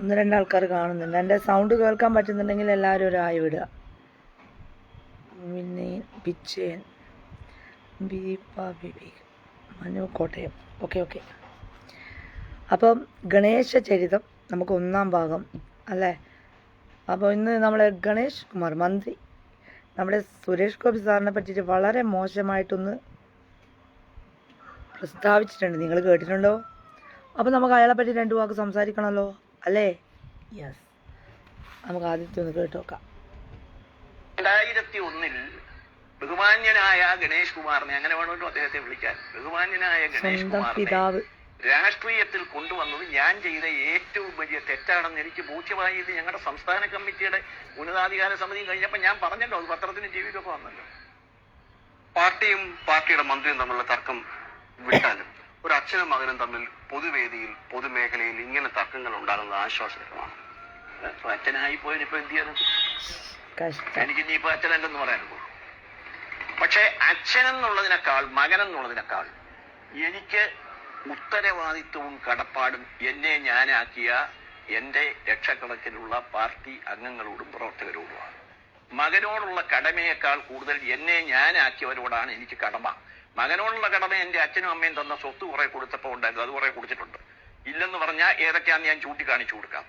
ഒന്ന് രണ്ടാൾക്കാർ കാണുന്നുണ്ട്. എന്റെ സൗണ്ട് കേൾക്കാൻ പറ്റുന്നുണ്ടെങ്കിൽ എല്ലാവരും ഒരു ആയി വിടുക. പിന്നെ പിച്ചയൻ മനു കോട്ടയം. ഓക്കെ ഓക്കെ അപ്പം ഗണേശ ചരിതം നമുക്ക് ഒന്നാം ഭാഗം അല്ലേ? അപ്പോൾ ഇന്ന് നമ്മളെ ഗണേഷ് കുമാർ മന്ത്രി. നമ്മുടെ സുരേഷ് ഗോപി സാറിനെ പറ്റിയിട്ട് വളരെ മോശമായിട്ടൊന്ന് പ്രസ്താവിച്ചിട്ടുണ്ട്. നിങ്ങൾ കേട്ടിട്ടുണ്ടോ? അപ്പോൾ നമുക്ക് അയാളെ പറ്റി രണ്ട് വാക്ക് സംസാരിക്കണമല്ലോ. അല്ലേ? യെസ് നമുക്ക് ആദ്യത്തെ ഒന്ന് കേട്ട് നോക്കാം രണ്ടായിരത്തി ഒന്നിൽ ബഹുമാന്യനായ ഗണേഷ് കുമാറിനെ അങ്ങനെ വേണമല്ലോ അദ്ദേഹത്തെ വിളിക്കാൻ. ബഹുമാന്യനായ ഗണേഷ് കുമാർ കുമാറിനെ രാഷ്ട്രീയത്തിൽ കൊണ്ടുവന്നത് ഞാൻ ചെയ്ത ഏറ്റവും വലിയ തെറ്റാണെന്ന് എനിക്ക് ബോധ്യമായി. ഇത് ഞങ്ങളുടെ സംസ്ഥാന കമ്മിറ്റിയുടെ ഉന്നതാധികാര സമിതി കഴിഞ്ഞപ്പോൾ ഞാൻ പറഞ്ഞല്ലോ അത് പത്രത്തിന് ജീവിതമൊക്കെ വന്നല്ലോ. പാർട്ടിയും പാർട്ടിയുടെ മന്ത്രിയും തമ്മിലുള്ള തർക്കം വിട്ടാലും ഒരു അച്ഛനും മകനും തമ്മിൽ പൊതുവേദിയിൽ പൊതുമേഖലയിൽ ഇങ്ങനെ തർക്കങ്ങൾ ഉണ്ടാകുന്നത് ആശ്വാസകരമാണ്. അച്ഛനായി പോയതിനിപ്പോ എന്ത് ചെയ്യാൻ കഷ്ടം. എനിക്ക് ഇനിയിപ്പോ അച്ഛനല്ലെന്ന് അച്ഛൻ പക്ഷെ അച്ഛനെന്നുള്ളതിനേക്കാൾ മകനെന്നുള്ളതിനേക്കാൾ എനിക്ക് ഉത്തരവാദിത്വവും കടപ്പാടും എന്നെ ഞാനാക്കിയ എന്റെ ലക്ഷക്കണക്കിനുള്ള പാർട്ടി അംഗങ്ങളോടും പ്രവർത്തകരോടുമാണ്. മകനോടുള്ള കടമയേക്കാൾ കൂടുതൽ എന്നെ ഞാനാക്കിയവരോടാണ് എനിക്ക് കടമ. മകനോടുള്ള കടമ എന്റെ അച്ഛനും അമ്മയും തന്ന സ്വത്ത് കുറെ കൊടുത്തപ്പോൾ ഉണ്ടായിരുന്നു. അത് കുറെ കൊടുത്തിട്ടുണ്ട്. ഇല്ലെന്ന് പറഞ്ഞാൽ ഏതൊക്കെയാന്ന് ഞാൻ ചൂണ്ടിക്കാണിച്ചു കൊടുക്കാം.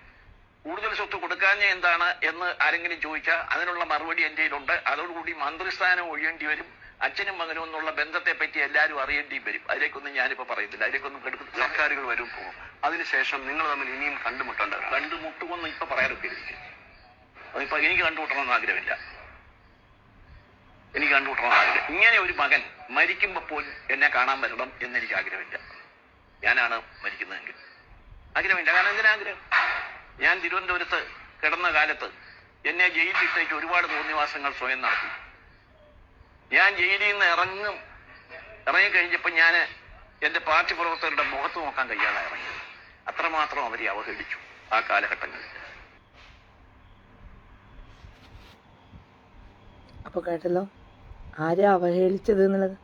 കൂടുതൽ സ്വത്ത് കൊടുക്കാഞ്ഞ എന്താണ് എന്ന് ആരെങ്കിലും ചോദിച്ചാൽ അതിനുള്ള മറുപടി എന്റെ കയ്യിലുണ്ട്. അതോടുകൂടി മന്ത്രിസ്ഥാനം ഒഴിയേണ്ടി വരും. അച്ഛനും മകനും എന്നുള്ള ബന്ധത്തെ പറ്റി എല്ലാവരും അറിയേണ്ടിയും വരും. അതിലേക്കൊന്നും ഞാനിപ്പോ പറയുന്നില്ല. അതിലേക്കൊന്നും കെടുക്കുന്നില്ല സർക്കാരുകൾ വരും. പോകും അതിനുശേഷം നിങ്ങൾ തമ്മിൽ ഇനിയും കണ്ടുമുട്ടേണ്ടവരാണ് കണ്ടുമുട്ടുമെന്ന് ഇപ്പൊ പറയാനൊക്കെ എനിക്ക് അതിപ്പോ എനിക്ക് കണ്ടുമുട്ടണമെന്ന് ആഗ്രഹമില്ല. എനിക്ക് കണ്ടുമുട്ടണമെന്ന് ആഗ്രഹം ഇങ്ങനെ ഒരു മകൻ മരിക്കുമ്പോ പോലും എന്നെ കാണാൻ വരണം എന്നെനിക്ക് ആഗ്രഹമില്ല. ഞാനാണ് മരിക്കുന്നതെങ്കിൽ. ആഗ്രഹമില്ല. കാരണം എന്തിനാഗ്രഹം ഞാൻ തിരുവനന്തപുരത്ത് കിടന്ന കാലത്ത് എന്നെ ജയിലിൽ ഇട്ടേക്ക് ഒരുപാട് തോന്നിവാസങ്ങൾ സ്വയം നടത്തി. ഞാൻ ജയിലിൽ നിന്ന് ഇറങ്ങും ഇറങ്ങിക്കഴിഞ്ഞപ്പോൾ ഞാൻ എന്റെ പാർട്ടി പ്രവർത്തകരുടെ മുഖത്ത് നോക്കാൻ കഴിയാതെ ഇറങ്ങി. അത്രമാത്രം അവരെ അവഹേളിച്ചു ആ കാലഘട്ടങ്ങളിൽ. അപ്പോൾ കേട്ടല്ലോ? ആരെയാ അവഹേളിച്ചത് എന്നുള്ളത്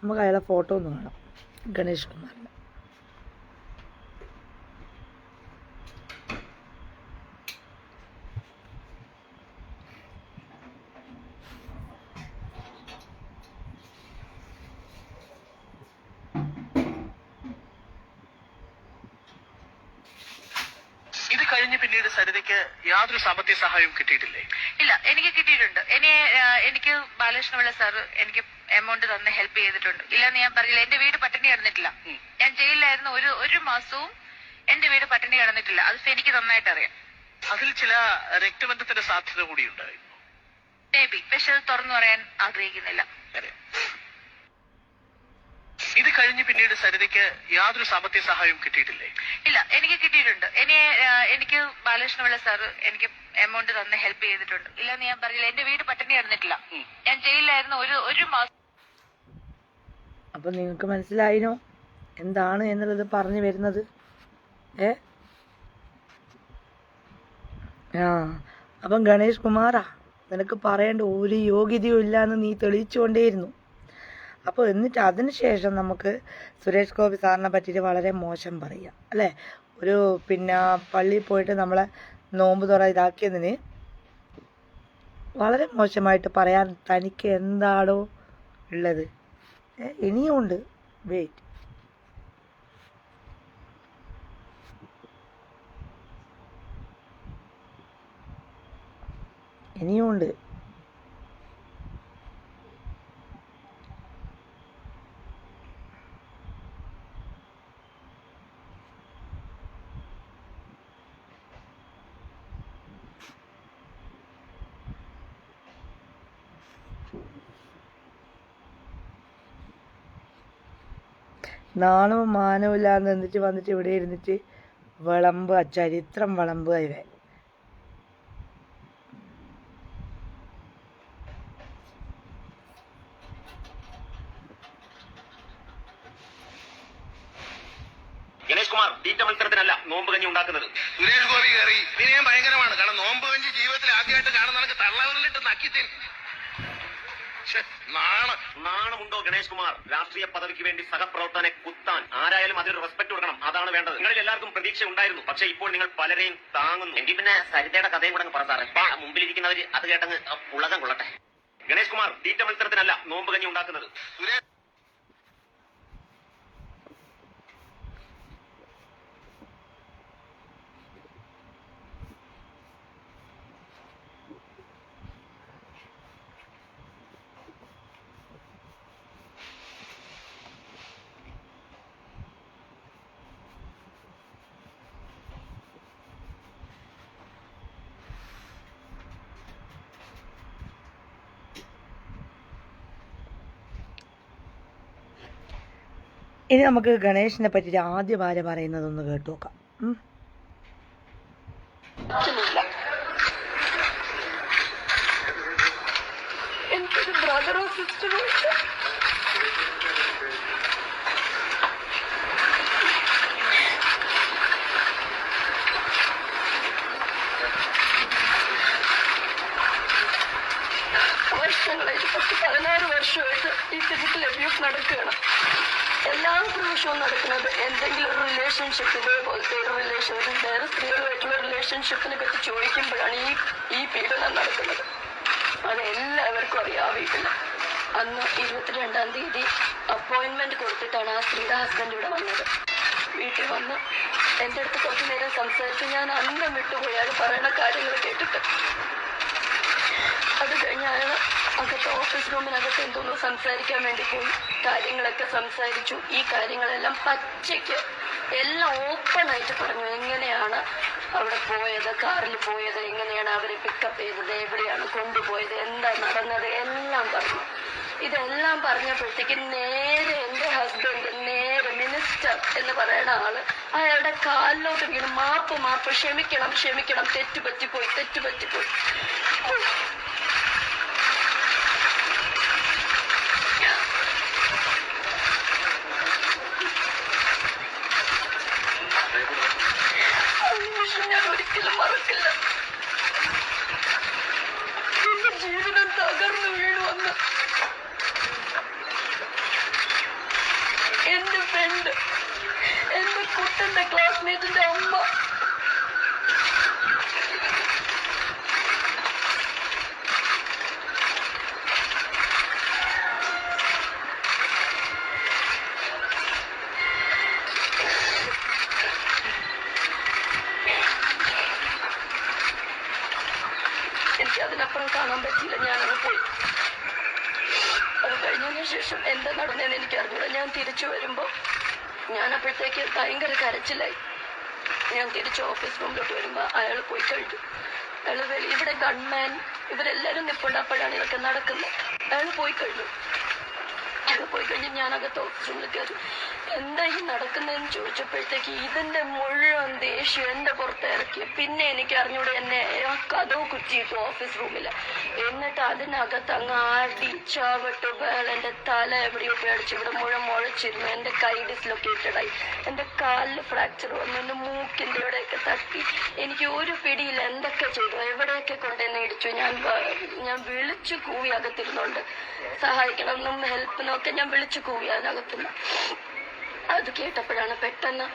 നമുക്ക് അയാളെ ഫോട്ടോ ഒന്ന് കാണാം. ഗണേഷ് കുമാറിന്റെ ഇത് പിന്നീട് സരിതയ്ക്ക് യാതൊരു സാമ്പത്തിക സഹായവും കിട്ടിയിട്ടില്ലേ? ഇല്ല എനിക്ക് കിട്ടിയിട്ടുണ്ട്. ഇനി എനിക്ക് ബാലകൃഷ്ണപിള്ള സാർ എനിക്ക് എമൗണ്ട് തന്ന് ഹെൽപ്പ് ചെയ്തിട്ടുണ്ട്. ഇല്ലെന്ന് ഞാൻ പറഞ്ഞില്ല എന്റെ വീട് പട്ടിണി കിടന്നിട്ടില്ല. ഞാൻ ജയിലിലായിരുന്നു ഒരു ഒരു മാസവും എന്റെ വീട് പട്ടിണി കിടന്നിട്ടില്ല. അത് എനിക്ക് നന്നായിട്ട് അറിയാം. അതിൽ ചില രക്തബന്ധത്തിന്റെ സാധ്യത കൂടി ഉണ്ടായിരുന്നു. മേ ബി പക്ഷെ അത് തുറന്നു പറയാൻ ആഗ്രഹിക്കുന്നില്ല. ഇത് കഴിഞ്ഞ് പിന്നീട് സരിതയ്ക്ക് യാതൊരു സാമ്പത്തിക സഹായവും കിട്ടിയിട്ടില്ലേ? ഇല്ല എനിക്ക് കിട്ടിയിട്ടുണ്ട്. ഇനി എനിക്ക് ബാലകൃഷ്ണപിള്ള സാർ എനിക്ക് എമൗണ്ട് തന്ന് ഹെൽപ്പ് ചെയ്തിട്ടുണ്ട്. ഇല്ലെന്ന് ഞാൻ പറഞ്ഞില്ല എന്റെ വീട് പട്ടിണി കിടന്നിട്ടില്ല. ഞാൻ ജയിലിലായിരുന്നു ഒരു ഒരു മാസം അപ്പൊ നിങ്ങൾക്ക് മനസ്സിലായിനോ? എന്താണ് എന്നുള്ളത് പറഞ്ഞു വരുന്നത്? ഏ? ആ അപ്പം ഗണേഷ് കുമാറാ നിനക്ക് പറയേണ്ട ഒരു യോഗ്യതയും ഇല്ല എന്ന് നീ തെളിയിച്ചുകൊണ്ടേയിരുന്നു. അപ്പോൾ എന്നിട്ട് അതിന് ശേഷം നമുക്ക് സുരേഷ് ഗോപി സാറിനെ പറ്റിയിട്ട് വളരെ മോശം പറയാം അല്ലേ? ഒരു പിന്നെ പള്ളിയിൽ പോയിട്ട് നമ്മളെ നോമ്പ് തുറ ഇതാക്കിയതിന് വളരെ മോശമായിട്ട് പറയാൻ തനിക്ക് എന്താണോ ഉള്ളത്. ഇനിയും ഉണ്ട്. വെയിറ്റ് ഇനിയും ഉണ്ട്. നാണവും മാനവും ഇല്ലാതെ എന്നിട്ട് വന്നിട്ട് ഇവിടെ ഇരുന്നിട്ട് വിളമ്പ് ചരിത്രം വിളമ്പ് ഇവൻ ഗണേഷ് കുമാർ തീറ്റ മത്സരത്തിനല്ല നോമ്പ് കഞ്ഞി ഉണ്ടാക്കുന്നത്. സുരേഷ് ഗോപി കയറി. വിനയം ഭയങ്കരമാണ്. കാരണം നോമ്പ് കഞ്ചി ജീവിതത്തിൽ ആദ്യമായിട്ട് കാണുന്ന തള്ളവരിലിട്ട് നക്കി തിൻ ഛെ, നാണം നാണമുണ്ടോ ഗണേഷ് കുമാർ? രാഷ്ട്രീയ പദവിക്ക് വേണ്ടി സഹപ്രവർത്തനെ കുത്താൻ ആരായാലും അതിന് റെസ്പെക്ട് കൊടുക്കണം. അതാണ് വേണ്ടത്. നിങ്ങളിൽ എല്ലാവർക്കും പ്രതീക്ഷ ഉണ്ടായിരുന്നു. പക്ഷെ ഇപ്പോൾ നിങ്ങൾ പലരെയും താങ്ങുന്നു. എങ്കിൽ പിന്നെ സരിതയുടെ കഥയും കൂടെ പറ സാറേ. ആ മുമ്പിലിരിക്കുന്നവര് അത് കേട്ടങ്ങ് പുളകം കൊള്ളട്ടെ. ഗണേഷ് കുമാർ തീറ്റ മത്സരത്തിനല്ല നോമ്പ് കഞ്ഞി ഉണ്ടാക്കുന്നത്. ഇനി നമുക്ക് ഗണേഷിനെ പറ്റിയിട്ട് ആദ്യ ഭാര്യ പറയുന്നതൊന്ന് കേട്ടു നോക്കാം. വർഷങ്ങളായിട്ട് പത്ത് പതിനാറ് വർഷമായിട്ട് ഈ ഫിസിക്കൽ അബ്യൂസ് നടക്കുകയാണ്. എല്ലാ പ്രാവശ്യവും നടക്കുന്നത് എന്തെങ്കിലും ഒരു റിലേഷൻഷിപ്പ് ഇതേപോലത്തെ ഒരു റിലേഷൻ വേറെ സ്ത്രീകളുമായിട്ടുള്ള റിലേഷൻഷിപ്പിനെ പറ്റി ചോദിക്കുമ്പോഴാണ് ഈ ഈ പീഡനം നടക്കുന്നത്. അത് എല്ലാവർക്കും അറിയാം വീട്ടിൽ. അന്ന് ഇരുപത്തിരണ്ടാം തീയതി അപ്പോയിന്റ്മെന്റ് കൊടുത്തിട്ടാണ് ആ സ്ത്രീയുടെ ഹസ്ബൻഡ് ഇവിടെ വന്നത്. വീട്ടിൽ വന്ന് എന്റെ അടുത്ത് കുറച്ചു നേരം സംസാരിച്ച് ഞാൻ അന്നം വിട്ടുപോയി അത് പറയുന്ന കാര്യങ്ങൾ കേട്ടിട്ട്. അത് കഴിഞ്ഞ് അയാൾ അകത്ത് ഓഫീസ് റൂമിനകത്ത് എന്തോന്ന് സംസാരിക്കാൻ വേണ്ടി പോയി. കാര്യങ്ങളൊക്കെ സംസാരിച്ചു. ഈ കാര്യങ്ങളെല്ലാം പച്ചയ്ക്ക് എല്ലാം ഓപ്പൺ ആയിട്ട് പറഞ്ഞു. എങ്ങനെയാണ് അവിടെ പോയത് കാറിൽ പോയത് എങ്ങനെയാണ് അവരെ പിക്കപ്പ് ചെയ്തത് എവിടെയാണ് കൊണ്ടുപോയത് എന്താ നടന്നത് എല്ലാം പറഞ്ഞു. ഇതെല്ലാം പറഞ്ഞപ്പോഴത്തേക്ക് നേരെ എന്റെ ഹസ്ബൻഡ് നേരെ മിനിസ്റ്റർ എന്ന് പറയുന്ന ആൾ അയാളുടെ കാലിലോട്ട് വീണ് മാപ്പ് മാപ്പ് ക്ഷമിക്കണം ക്ഷമിക്കണം. തെറ്റുപറ്റിപ്പോയി തെറ്റുപറ്റിപ്പോയി ആ നിമിഷം ഞാൻ ഒരിക്കലും മറക്കില്ല എന്റെ ജീവിതം തകർന്നു വീണു വന്ന് എന്റെ ഫ്രണ്ട് എന്റെ കുട്ടന്റെ ക്ലാസ്മേറ്റിന്റെ അമ്മ അതിനപ്പുറം കാണാൻ പറ്റിയില്ല. ഞാനങ്ങ് പോയി അത് കഴിഞ്ഞതിന് ശേഷം എന്താ നടന്നതെന്ന് എനിക്ക് അറിഞ്ഞൂടാ ഞാൻ തിരിച്ചു വരുമ്പോ ഞാൻ അപ്പോഴത്തേക്ക് ഭയങ്കര കരച്ചിലായി. ഞാൻ തിരിച്ചു ഓഫീസ് റൂമിലോട്ട് വരുമ്പോ അയാൾ പോയി കഴിഞ്ഞു. അയാൾ ഇവിടെ ഗൺമാൻ ഇവരെല്ലാരും അപ്പോഴാണ് ഇതൊക്കെ നടക്കുന്നത്. അയാൾ പോയി കഴിഞ്ഞു. അയാൾ പോയി കഴിഞ്ഞ് ഞാൻ അകത്ത് ഓഫീസ് റൂമിൽ കയറി എന്താ ഈ നടക്കുന്നതെന്ന് ചോദിച്ചപ്പോഴത്തേക്ക് ഇതിന്റെ മുഴുവൻ ദേഷ്യം എന്റെ പുറത്ത് ഇറക്കി. പിന്നെ എനിക്ക് അറിഞ്ഞൂടെ എന്നെ കഥവ് കുറ്റിയിട്ടു ഓഫീസ് റൂമിൽ. എന്നിട്ട് അതിനകത്ത് അങ്ങ് ആടി ചാവട്ട് വേള എന്റെ തല എവിടെയോ പേടിച്ചു ഇവിടെ മുഴുവൻ മുഴച്ചിരുന്നു. എന്റെ കൈ ഡിസ്ലൊക്കേറ്റഡ് ആയി. എന്റെ കാലിൽ ഫ്രാക്ചർ വന്നു. എന്റെ മൂക്കിന്റെ ഇവിടെയൊക്കെ തട്ടി. എനിക്ക് ഒരു പിടിയിൽ എന്തൊക്കെ ചെയ്തു? എവിടെയൊക്കെ കൊണ്ടുവന്ന് ഇടിച്ചു? ഞാൻ ഞാൻ വിളിച്ചു കൂവി അകത്തിരുന്നുണ്ട്. സഹായിക്കണം. എന്നും ഹെൽപ്പിനും ഒക്കെ ഞാൻ വിളിച്ചു കൂവി അതിനകത്തുനിന്ന്. അത് കേട്ടപ്പോഴാണ് പെട്ടെന്ന്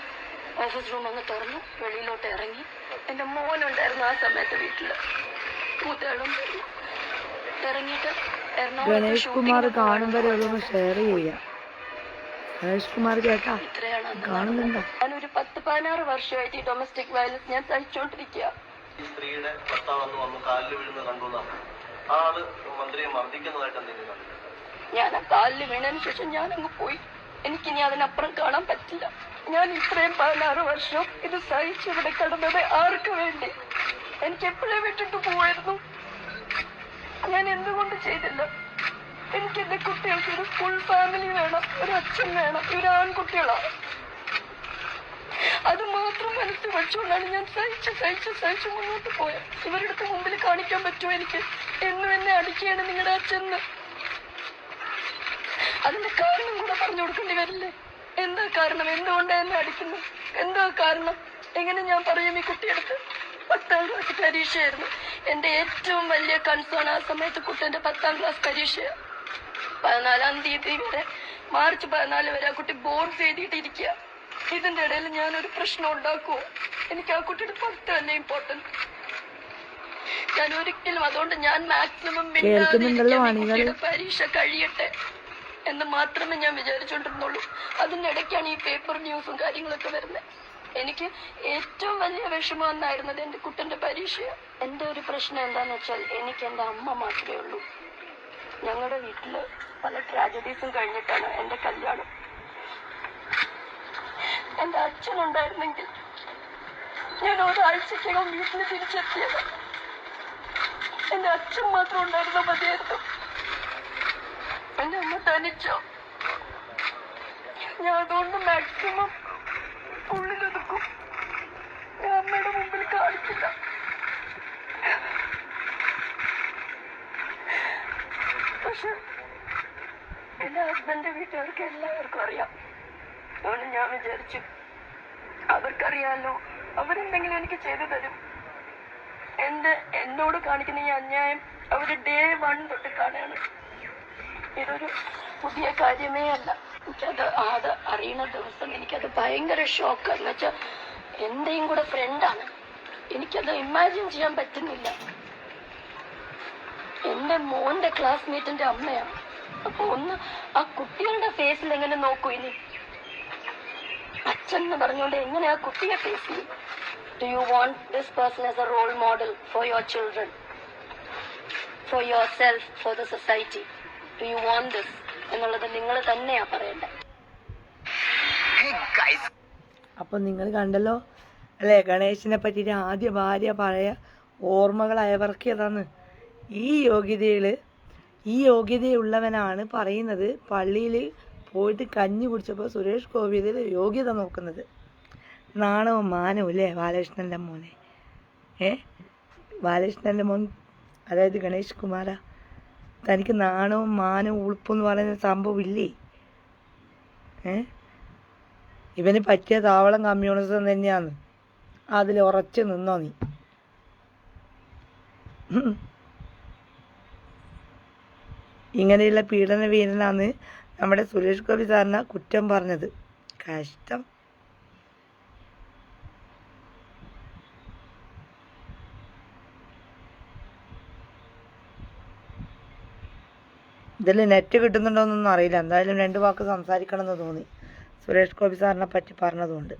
ഓഫീസ് റൂം അങ്ങ് തുറന്നു. വെളിയിലോട്ട് ഇറങ്ങി. എന്റെ മോനുണ്ടായിരുന്നു ആ സമയത്ത് വീട്ടിൽ മൂത്തയാളും ഇറങ്ങിയിട്ട് ഗണേഷ് കുമാർ കാണുമ്പോ അതൊന്ന് ഷെയർ ചെയ്യാം ഗണേഷ് കുമാർ കേട്ടാ ഇത്രയാണ്. ഞാൻ ഒരു ഞാനൊരു പത്ത് പതിനാറ് വർഷമായിട്ട് ഈ ഡൊമസ്റ്റിക് വയലൻസ് ഞാൻ സഹിച്ചോണ്ടിരിക്കുക ഈ സ്ത്രീയുടെ ഭർത്താവ് അന്ന് വന്ന് കാലിൽ വീഴുന്നത് കണ്ടു എന്നാണ്. ആ ആൾ മന്ത്രിയെ മർദ്ദിക്കുന്നതായിട്ട് എന്തെങ്കിലും കണ്ടിട്ടുണ്ടോ? ഞാൻ ആ കാലിൽ വീണതിന് ശേഷം ഞാൻ അങ്ങ് പോയി. എനിക്ക് ഇനി അതിനപ്പുറം കാണാൻ പറ്റില്ല. ഞാൻ ഇത്രയും പതിനാറ് വർഷം ഇത് സഹിച്ച് ഇവിടെ കിടന്നത് ആർക്ക് വേണ്ടി? എനിക്ക് എപ്പോഴേ വിട്ടിട്ട് പോവായിരുന്നു? ഞാൻ എന്തുകൊണ്ട് ചെയ്തില്ല? എനിക്ക് എന്റെ കുട്ടികൾക്ക് ഒരു ഫുൾ ഫാമിലി വേണം ഒരു അച്ഛൻ വേണം ഒരു ആൺകുട്ടികളാണ് അത് മാത്രം മനസ്സിൽ വെച്ചുകൊണ്ടാണ് ഞാൻ സഹിച്ച് സഹിച്ച് സഹിച്ച് മുന്നോട്ട് പോയത്. ഇവരുടെ മുമ്പിൽ കാണിക്കാൻ പറ്റുമോ എനിക്ക്? എന്നും എന്നെ അടിക്കുകയാണ് നിങ്ങളുടെ അച്ഛന്ന് അതിന്റെ കാരണം കൂടെ പറഞ്ഞു കൊടുക്കേണ്ടി വരില്ലേ? എന്താ കാരണം? എന്തുകൊണ്ടാ എന്നെ അടിക്കുന്നു? എന്താ കാരണം? എങ്ങനെ ഞാൻ പറയും ഈ കുട്ടിയെടുത്ത്? പത്താം ക്ലാസ് പരീക്ഷയായിരുന്നു. എന്റെ ഏറ്റവും വലിയ കൺസേൺ ആ സമയത്ത് കുട്ടന്റെ പത്താം ക്ലാസ് പരീക്ഷ പതിനാലാം തീയതി വരെ മാർച്ച് പതിനാല് വരെ ആ കുട്ടി ബോർഡ് എഴുതിയിട്ടിരിക്കുക ഇതിന്റെ ഇടയിൽ ഞാനൊരു പ്രശ്നം ഉണ്ടാക്കുമോ എനിക്ക് ആ കുട്ടിയുടെ പത്ത് തന്നെ ഇമ്പോർട്ടന്റ് ഞാൻ ഒരിക്കലും അതുകൊണ്ട് ഞാൻ മാക്സിമം. പരീക്ഷ കഴിയട്ടെ. എന്ന് മാത്രമേ ഞാൻ വിചാരിച്ചോണ്ടിരുന്നുള്ളൂ. അതിനിടയ്ക്കാണ് ഈ പേപ്പർ ന്യൂസും കാര്യങ്ങളൊക്കെ വരുന്നത്. എനിക്ക് ഏറ്റവും വലിയ വിഷമം എന്നായിരുന്നത് എന്റെ കുട്ടന്റെ പരീക്ഷ. എന്റെ ഒരു പ്രശ്നം എന്താന്ന് വെച്ചാൽ എനിക്ക് എന്റെ അമ്മ മാത്രമേ ഉള്ളൂ. ഞങ്ങളുടെ വീട്ടിൽ പല ട്രാജഡീസും കഴിഞ്ഞിട്ടാണ് എന്റെ കല്യാണം. എന്റെ അച്ഛൻ അച്ഛനുണ്ടായിരുന്നെങ്കിൽ ഞാൻ ഒരാഴ്ചക്കകം വീട്ടിൽ തിരിച്ചെത്തിയത്. എന്റെ അച്ഛൻ മാത്രം ഉണ്ടായിരുന്ന മതിയായിരുന്നു. എന്റെ ഞാൻ അതുകൊണ്ട് മാക്സിമം ഉള്ളിലൊതുക്കും ഞാൻ അമ്മയുടെ മുമ്പിൽ കാണിച്ചില്ല പക്ഷെ എന്റെ ഹസ്ബൻഡിന്റെ വീട്ടുകാർക്ക് എല്ലാവർക്കും അറിയാം. അതുകൊണ്ട് ഞാൻ വിചാരിച്ചു അവർക്കറിയാലോ അവരെന്തെങ്കിലും എനിക്ക് ചെയ്തു തരും. എന്റെ എന്നോട് കാണിക്കുന്ന ഈ അന്യായം അവർ ഡേ വൺ തൊട്ട് കാണുകയാണ്. ഇതൊരു പുതിയ കാര്യമേ അല്ല. എനിക്കത് അത് അറിയണ ദിവസം എനിക്കത് ഭയങ്കര ഷോക്ക് എന്ന് വെച്ചാൽ എന്റെയും കൂടെ ഫ്രണ്ടാണ് എനിക്കത് ഇമാജിൻ ചെയ്യാൻ പറ്റുന്നില്ല. എന്റെ മോന്റെ ക്ലാസ്മേറ്റിന്റെ അമ്മയാണ്. അപ്പൊ ഒന്ന് ആ കുട്ടികളുടെ ഫേസിൽ എങ്ങനെ നോക്കൂ ഇനി? അച്ഛൻ എന്ന് പറഞ്ഞുകൊണ്ട് എങ്ങനെ ആ കുട്ടിയെ ഫേസ് ചെയ്യും? Do you want this person as a role model for your children for yourself for the society do you want this എന്നുള്ളത് നിങ്ങൾ തന്നെയാ പറയേണ്ടത്. അപ്പം നിങ്ങൾ കണ്ടല്ലോ? അല്ലേ ഗണേശനെ പറ്റിയിട്ട് ആദ്യ ഭാര്യ പഴയ ഓർമ്മകൾ അയവർക്കിയതാണ് ഈ യോഗ്യതയിൽ ഈ യോഗ്യതയുള്ളവനാണ് പറയുന്നത് പള്ളിയിൽ പോയിട്ട് കഞ്ഞി കുടിച്ചപ്പോൾ സുരേഷ് ഗോപിയതിൽ യോഗ്യത നോക്കുന്നത്. നാണവും മാനവും അല്ലേ ബാലകൃഷ്ണന്റെ മോനെ? ഏ? ബാലകൃഷ്ണന്റെ മോൻ അതായത് ഗണേഷ് കുമാര? തനിക്ക് നാണവും മാനവും ഉളുപ്പെന്ന് പറയുന്ന സംഭവം ഇല്ലേ? ഏ? ഇവന് പറ്റിയ താവളം കമ്മ്യൂണിസം തന്നെയാണ്. അതിൽ ഉറച്ചു നിന്നോ നീ? ഇങ്ങനെയുള്ള പീഡന വീരനാണ് നമ്മുടെ സുരേഷ് ഗോപി സാറിനെ കുറ്റം പറഞ്ഞത്. കഷ്ടം. ഇതിൽ നെറ്റ് കിട്ടുന്നുണ്ടോയെന്നൊന്നും അറിയില്ല. എന്തായാലും രണ്ട് വാക്ക് സംസാരിക്കണം എന്ന് തോന്നി. സുരേഷ് ഗോപി സാറിനെ പറ്റി പറഞ്ഞതുകൊണ്ട്.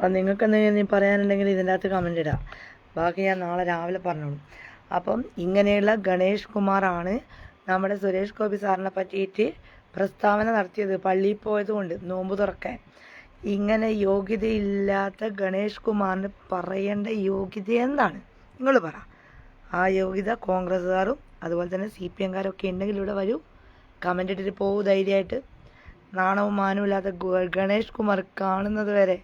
അത് നിങ്ങൾക്ക് എന്തെങ്കിലും പറയാനുണ്ടെങ്കിൽ ഇതിന്റെ അകത്ത് കമന്റ് ഇടാം. ബാക്കി ഞാൻ നാളെ രാവിലെ പറഞ്ഞോളൂ. അപ്പം ഇങ്ങനെയുള്ള ഗണേഷ് കുമാറാണ് നമ്മുടെ സുരേഷ് ഗോപി സാറിനെ പറ്റിയിട്ട് പ്രസ്താവന നടത്തിയത് പള്ളിയിൽ പോയതുകൊണ്ട് നോമ്പ് തുറക്കാൻ. ഇങ്ങനെ യോഗ്യതയില്ലാത്ത ഗണേഷ് കുമാറിന് പറയേണ്ട യോഗ്യത എന്താണ്? നിങ്ങൾ പറ. ആ യോഗ്യത കോൺഗ്രസ്സുകാരും അതുപോലെ തന്നെ സി പി എംകാരൊക്കെ ഉണ്ടെങ്കിൽ ഇവിടെ വരൂ. കമന്റ് ഇട്ടിട്ട് പോകൂ ധൈര്യമായിട്ട്. നാണവും മാനവും ഇല്ലാത്ത ഗണേഷ് കുമാർ കാണുന്നത് വരെ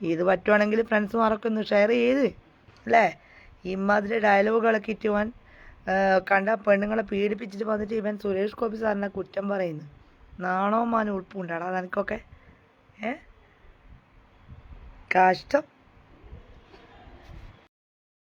ഇത് പറ്റുവാണെങ്കിൽ ഫ്രണ്ട്സുമാരൊക്കെ ഒന്ന് ഷെയർ ചെയ്ത് അല്ലേ? ഇമാതിരി ഡയലോഗുകളൊക്കെ ഇറ്റുവാൻ കണ്ട പെണ്ണുങ്ങളെ പീഡിപ്പിച്ചിട്ട് വന്നിട്ട് ഇവൻ സുരേഷ് ഗോപി സാറിനെ കുറ്റം പറയുന്നു. നാണോ മാനോ ഉൾപ്പുണ്ടാടാ നിനക്കൊക്കെ? ഏ? കഷ്ടം.